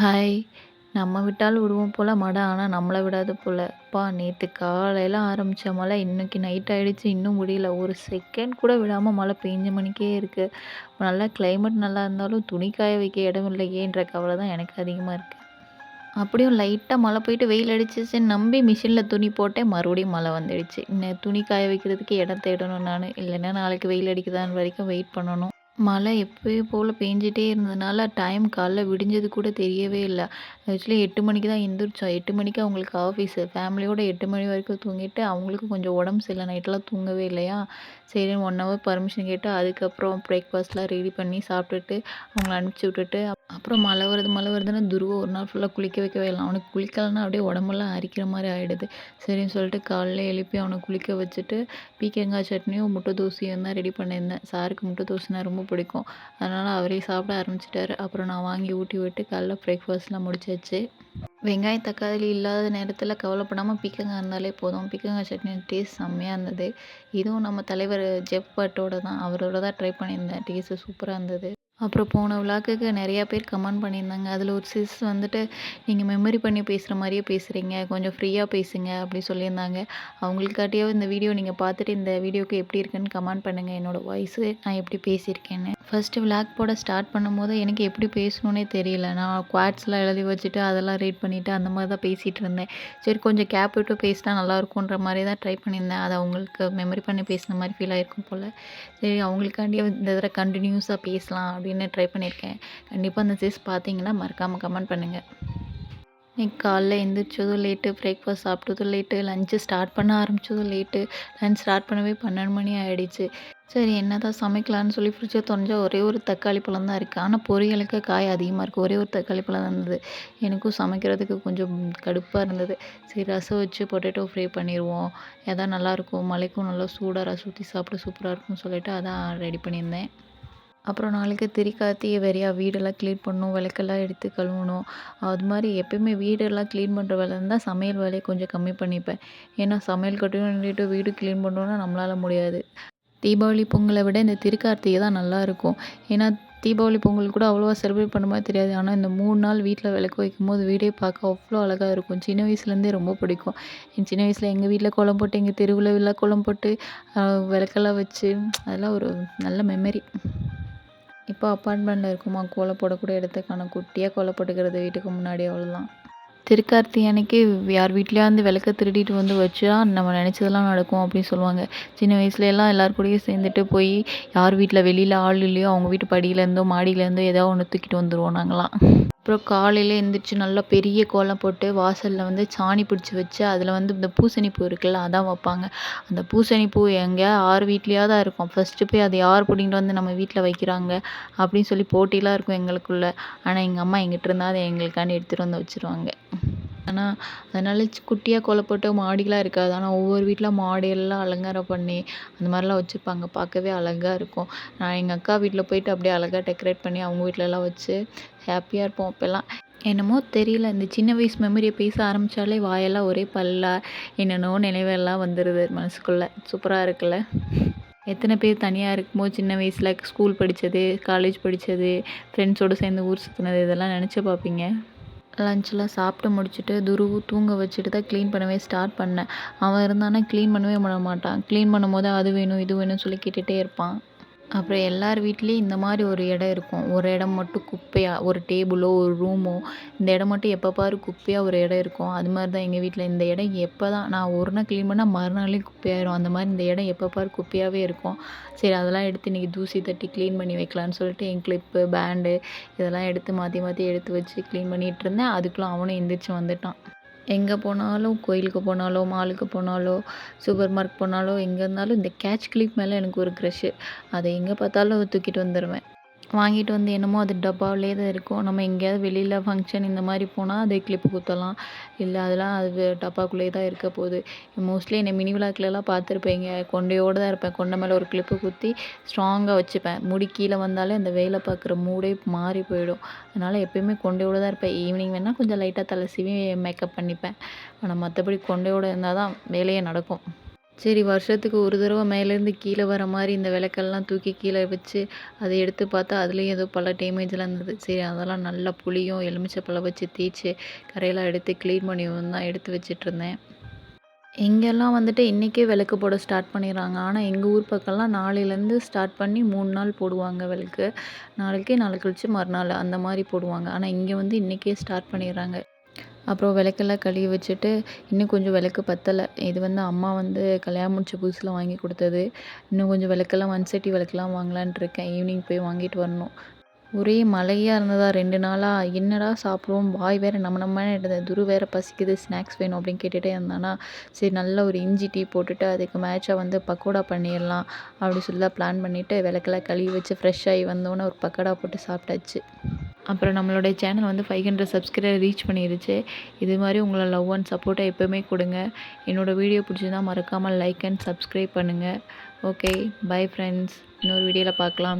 Hi! நம்ம விட்டாலும் விடுவோம் போல் மட ஆனால் நம்மளை விடாது போல் அப்பா நேற்று காலையில் ஆரம்பித்த மழை இன்றைக்கி நைட் ஆகிடுச்சு இன்னும் முடியல. ஒரு செகண்ட் கூட விடாமல் மழை பெஞ்ச மணிக்கே இருக்குது நல்லா கிளைமேட் நல்லா இருந்தாலும் துணி காய வைக்க இடம் இல்லையேன்ற கவலை தான் எனக்கு அதிகமாக இருக்குது அப்படியும் லைட்டாக மழை போயிட்டு வெயில் அடிச்சுச்சுன்னு நம்பி மிஷினில் துணி போட்டேன். மறுபடியும் மழை வந்துடுச்சு. இன்னும் துணி காய வைக்கிறதுக்கு இடம் தேடணும் நான் இல்லைன்னா நாளைக்கு வெயில் அடிக்குதான்னு வரைக்கும் வெயிட் பண்ணணும். மழை எப்பயும் போல் பேஞ்சிட்டே இருந்ததுனால டைம் காலைல விடிஞ்சது கூட தெரியவே இல்லை ஆக்சுவலி எட்டு மணிக்கு தான் எந்திரிச்சோம். எட்டு மணிக்கு அவங்களுக்கு ஆஃபீஸு. ஃபேமிலியோட எட்டு மணி வரைக்கும் தூங்கிட்டு, அவங்களுக்கும் கொஞ்சம் உடம்பு சரியில்லை நைட்டெல்லாம் தூங்கவே இல்லையா, சரின்னு ஒன் ஹவர் பர்மிஷன் கேட்டு, அதுக்கப்புறம் பிரேக்ஃபாஸ்ட்லாம் ரெடி பண்ணி சாப்பிட்டுட்டு, அவங்கள அனுப்பிச்சி விட்டுட்டு, அப்புறம் மழை வருது மழை வருதுன்னு துருவ ஒரு நாள் ஃபுல்லாக குளிக்க வைக்கவே இல்லை அவனுக்கு குளிக்கலன்னா அப்படியே உடம்பெல்லாம் அரிக்கிற மாதிரி ஆகிடுது சரின்னு சொல்லிட்டு காலைல எழுப்பி அவனை குளிக்க வச்சுட்டு, பீக்கங்காய் சட்னியும், முட்டை தோசையும் தான் ரெடி பண்ணியிருந்தேன். சாருக்கு முட்டை தோசைனா ரொம்ப பிடிக்கும். அதனால் அவரே சாப்பிட ஆரம்பிச்சிட்டாரு அப்புறம் நான் வாங்கி ஊட்டி விட்டு காலைல பிரேக்ஃபாஸ்ட்லாம் முடிச்சாச்சு. வெங்காயம், தக்காளி இல்லாத நேரத்தில் கவலைப்படாமல் பீக்கங்காய் இருந்தாலே போதும். பீக்கங்காய் சட்னி டேஸ்ட் செம்மையாக இருந்தது. இதுவும் நம்ம தலைவர் ஜெஃப் பட்டோட தான். அவரோட தான் ட்ரை பண்ணியிருந்தேன். டேஸ்ட்டு சூப்பராக இருந்தது. அப்புறம் போன விளாக்குக்கு நிறையா பேர் கமெண்ட் பண்ணியிருந்தாங்க. அதில் ஒரு சிஸ் வந்துட்டு, நீங்கள் மெமரி பண்ணி பேசுகிற மாதிரியே பேசுகிறீங்க கொஞ்சம் ஃப்ரீயாக பேசுங்க." அப்படி சொல்லியிருந்தாங்க. அவங்களுக்காட்டியாவது இந்த வீடியோ நீங்கள் பார்த்துட்டு, இந்த வீடியோக்கு எப்படி இருக்குன்னு கமெண்ட் பண்ணுங்க. என்னோட வாய்ஸு நான் எப்படி பேசியிருக்கேன்னு. ஃபஸ்ட்டு விளாக் போட ஸ்டார்ட் பண்ணும்போது எனக்கு எப்படி பேசணுன்னே தெரியல. நான் குவாட்ஸ்லாம் எழுதி வச்சுட்டு, அதெல்லாம் ரீட் பண்ணிவிட்டு அந்த மாதிரி தான் பேசிகிட்டு இருந்தேன். சரி கொஞ்சம் கேப் விட்டு பேசினா நல்லாயிருக்குன்ற மாதிரி தான் ட்ரை பண்ணியிருந்தேன். அது அவங்களுக்கு மெமரி பண்ணி பேசின மாதிரி ஃபீல் ஆகிருக்கும் போல் சரி அவங்களுக்காண்டியே இந்த தடவை கண்டினியூஸாக பேசலாம் அப்படின்னு ட்ரை பண்ணியிருக்கேன். கண்டிப்பாக அந்த சீஸ் பார்த்தீங்கன்னா, மறக்காமல் கமெண்ட் பண்ணுங்கள் இன்றைக்கி காலைல எழுந்திரிச்சதும் லேட்டு, பிரேக்ஃபாஸ்ட் சாப்பிட்டதும் லேட்டு, லஞ்சு ஸ்டார்ட் பண்ண ஆரம்பிச்சதும் லேட்டு. லஞ்ச் ஸ்டார்ட் பண்ணவே 12 மணி ஆகிடுச்சு சரி என்ன தான் சமைக்கலான்னு சொல்லி ஃப்ரிட்ஜை தொறந்தா ஒரே ஒரு தக்காளி பழம் தான் இருக்குது ஆனால் பொரியலுக்கு காய் அதிகமாக இருக்குது ஒரே ஒரு தக்காளி பழம் தான் இருந்தது. எனக்கும் சமைக்கிறதுக்கு கொஞ்சம் கடுப்பாக இருந்தது. சரி ரசம் வச்சு பொட்டேட்டோ ஃப்ரை பண்ணிடுவோம் எதாவது நல்லாயிருக்கும். மலைக்கும் நல்லா சூடாக ரசம் ஊற்றி சாப்பிட சூப்பராக இருக்கும்னு சொல்லிட்டு அதான் ரெடி பண்ணியிருந்தேன். அப்புறம் நாளைக்கு திரிக்காத்தி வேறையா வீடெல்லாம் க்ளீன் பண்ணணும். விளக்கெல்லாம் எடுத்து கழுவணும். அது மாதிரி எப்பயுமே வீடெல்லாம் க்ளீன் பண்ணுற வேலை இருந்தால் சமையல் வேலையை கொஞ்சம் கம்மி பண்ணிப்பேன். ஏன்னா சமையல் கட்டிட்டு வீடு க்ளீன் பண்ணணுன்னா நம்மளால் முடியாது. தீபாவளி, பொங்கலை விட இந்த திருக்கார்த்திகை தான் நல்லாயிருக்கும். ஏன்னா தீபாவளி, பொங்கல் கூட அவ்வளோவா செலிப்ரேட் பண்ண மாதிரி தெரியாது. ஆனால் இந்த மூணு நாள் வீட்டில் விளக்கு வைக்கும்போது வீடே பார்க்க அவ்வளோ அழகாக இருக்கும். சின்ன வயசுலேருந்தே ரொம்ப பிடிக்கும். என் சின்ன வயசில் எங்கள் வீட்டில் கோலம் போட்டு, எங்கள் தெருவில் விழா கோலம் போட்டு, விளக்கெல்லாம் வச்சு அதெல்லாம் ஒரு நல்ல மெமரி. இப்போ அப்பார்ட்மெண்ட்டில் இருக்குமா கோலம் போடக்கூட இடத்துக்கான குட்டியாக கோலை கோலம் போட்டுக்கிறது வீட்டுக்கு முன்னாடி அவ்வளோதான். திருக்கார்த்தி அன்னைக்கு யார் வீட்லயாவது விளக்க திருடிட்டு வந்து வச்சா, நம்ம நினச்சதெல்லாம் நடக்கும் அப்படின்னு சொல்லுவாங்க. சின்ன வயசுலலாம் எல்லார் கூடயும் சேர்ந்துட்டு போய், யார் வீட்டில் வெளியில் ஆள் இல்லையோ, அவங்க வீட்டு படியிலேருந்தோ, மாடியிலேருந்தோ ஏதோ ஒன்று தூக்கிட்டு வந்துடுவோம் நாங்களாம் அப்புறம் காலையில் எழுந்திரிச்சி நல்லா பெரிய கோலம் போட்டு, வாசலில் வந்து சாணி பிடிச்சி வச்சு, அதில் வந்து இந்த பூசணி பூ இருக்குல்ல, அதான் வைப்பாங்க அந்த பூசணி பூ எங்கேயாவது யார் வீட்லயாவது தான் இருக்கும். ஃபஸ்ட்டு போய் அதை யார் பிடிங்கிட்டு வந்து நம்ம வீட்டில் வைக்கிறாங்க, அப்படின்னு சொல்லி போட்டிலாம் இருக்கும் எங்களுக்குள்ளே ஆனால் எங்கள் அம்மா எங்கிட்ட இருந்தால் அதை எங்களுக்காண்டி எடுத்துகிட்டு வந்து வச்சுருவாங்க. ஆனால் அதனால் குட்டியாக கோலம் போட்டு மாடிலாம் இருக்காது. ஆனால் ஒவ்வொரு வீட்டில் மாடி எல்லாம் அலங்காரம் பண்ணி, அந்த மாதிரிலாம் வச்சுருப்பாங்க. பார்க்கவே அழகா இருக்கும். நான் எங்கள் அக்கா வீட்டில் போயிட்டு அப்படியே அழகா டெக்கரேட் பண்ணி அவங்க வீட்டிலலாம் வச்சு, ஹாப்பியாக இருப்போம் அப்போல்லாம் என்னமோ தெரியல. இந்த சின்ன வயசு மெமரியை பேச ஆரம்பித்தாலே வாயெல்லாம் ஒரே பல்லா, என்னென்னோ நினைவெல்லாம் வந்துடுது மனசுக்குள்ளே சூப்பராக இருக்குல்ல? எத்தனை பேர் தனியாக இருக்கும்போது சின்ன வயசில் ஸ்கூல் படித்தது காலேஜ் படித்தது ஃப்ரெண்ட்ஸோடு சேர்ந்து ஊர் சுத்துனது இதெல்லாம் நினச்சி பார்ப்பீங்க. லஞ்ச்லாம் சாப்பிட்டு முடிச்சுட்டு, துருவு தூங்க வச்சுட்டு தான் க்ளீன் பண்ணவே ஸ்டார்ட் பண்ணேன். அவன் இருந்தான்னா க்ளீன் பண்ணவே பண்ண மாட்டான். கிளீன் பண்ணும்போது அது வேணும், இது வேணும்னு சொல்லி கேட்டுகிட்டே இருப்பான். அப்புறம் எல்லார் வீட்லேயும் இந்த மாதிரி ஒரு இடம் இருக்கும். ஒரு இடம் மட்டும் குப்பையாக ஒரு டேபிளோ, ஒரு ரூமோ, இந்த இடம் மட்டும் எப்போ பாரு குப்பையாக ஒரு இடம் இருக்கும். அது மாதிரி தான் எங்கள் வீட்டில் இந்த இடம் எப்போ தான் நான் ஒரு நாள் க்ளீன் பண்ணால் மறுநாளே குப்பையாயிரும். அந்த மாதிரி இந்த இடம் எப்போ பாரு குப்பையாகவே இருக்கும். சரி அதெல்லாம் எடுத்து இன்றைக்கி தூசி தட்டி க்ளீன் பண்ணி வைக்கலான்னு சொல்லிட்டு, என் கிளிப்பு, பேண்டு இதெல்லாம் எடுத்து மாற்றி மாற்றி எடுத்து வச்சு க்ளீன் பண்ணிகிட்டு இருந்தேன். அதுக்குள்ளே அவனும் எந்திரிச்சு வந்துட்டான். எங்கே போனாலும், கோயிலுக்கு போனாலோ, மாலுக்கு போனாலோ, சூப்பர் மார்க் போனாலோ, எங்கே இருந்தாலும் இந்த கேட்ச் கிளிப் மேலே எனக்கு ஒரு க்ரஷ்ஷு. அதை எங்கே பார்த்தாலும் தூக்கிட்டு வந்துடுவேன் வாங்கிட்டு வந்து என்னமோ அது டப்பாவிலேயே தான் இருக்கும். நம்ம எங்கேயாவது வெளியில் ஃபங்க்ஷன் இந்த மாதிரி போனால் அது கிளிப்பு குத்தலாம். இல்லை அதெல்லாம் அது டப்பாக்குள்ளேயே தான் இருக்க போகுது. மோஸ்ட்லி என்னை மினி விளாக்லலாம் பார்த்துருப்பீங்க. கொண்டையோடு தான் இருப்பேன். கொண்ட மேலே ஒரு கிளிப்பு குத்தி ஸ்ட்ராங்காக வச்சுப்பேன். முடி கீழே வந்தாலே அந்த வேலை பார்க்குற மூடே மாறி போயிடும். அதனால் எப்பயுமே கொண்டையோடு தான் இருப்பேன். ஈவினிங் வேணால் கொஞ்சம் லைட்டாக தலை சீவி மேக்கப் பண்ணிப்பேன். ஆனால் மற்றபடி கொண்டையோட இருந்தால் தான் வேலையே நடக்கும். சரி வருஷத்துக்கு ஒரு தடவை மேலேருந்து கீழே வர மாதிரி இந்த விளக்கெல்லாம் தூக்கி கீழே வச்சு அதை எடுத்து பார்த்தா அதுலேயும் ஏதோ பல டேமேஜ்லாம் இருந்தது. சரி அதெல்லாம் நல்லா புளியும் எலுமிச்சப்பழம் வச்சு தேய்ச்சி கரையெல்லாம் எடுத்து க்ளீன் பண்ணி தான் எடுத்து வச்சிட்ருந்தேன் இங்கெல்லாம் வந்துட்டு இன்றைக்கே விளக்கு போட ஸ்டார்ட் பண்ணிடுறாங்க. ஆனால் எங்கள் ஊர் பக்கம்லாம் நாளையிலேருந்து ஸ்டார்ட் பண்ணி மூணு நாள் போடுவாங்க விளக்கு. நாளைக்கே நாளை கழிச்சு மறுநாள் அந்த மாதிரி போடுவாங்க. ஆனால் இங்கே வந்து இன்றைக்கே ஸ்டார்ட் பண்ணிடுறாங்க. அப்புறம் விளக்கெல்லாம் கழுவி வச்சுட்டு இன்னும் கொஞ்சம் விளக்கு பத்தலை. இது வந்து அம்மா வந்து கல்யாணம் முடிச்ச புதுசில் வாங்கி கொடுத்தது. இன்னும் கொஞ்சம் விளக்கெல்லாம் மண்சட்டி விளக்குலாம் வாங்கலான்ட்டு இருக்கேன். ஈவினிங் போய் வாங்கிட்டு வரணும். ஒரே மழையாக இருந்ததா ரெண்டு நாளாக என்னடா சாப்பிடுவோம்? வாய் வேறு நம்ம நம்ம இருந்தது துரு வேறு பசிக்குது. ஸ்நாக்ஸ் வேணும் அப்படின்னு கேட்டுகிட்டே இருந்தானா சரி நல்ல ஒரு இஞ்சி டீ போட்டுட்டு அதுக்கு மேட்சாக வந்து பக்கோடா பண்ணிடலாம் அப்படி சொல்லி தான் பிளான் பண்ணிவிட்டு விளக்கெல்லாம் கழுவி வச்சு ஃப்ரெஷ் ஆகி வந்தோன்னே ஒரு பக்கோடா போட்டு சாப்பிட்டாச்சு. அப்புறம் நம்மளுடைய சேனல் வந்து ஃபைவ் ஹண்ட்ரட் சப்ஸ்கிரைபர் ரீச் பண்ணிடுச்சு இது மாதிரி உங்களை லவ் அண்ட் சப்போர்ட்டை எப்போவுமே கொடுங்க. என்னோடய வீடியோ பிடிச்சிருந்தா மறக்காமல் லைக் அண்ட் சப்ஸ்கிரைப் பண்ணுங்கள் ஓகே பை ஃப்ரெண்ட்ஸ் இன்னொரு வீடியோவில் பார்க்கலாம்.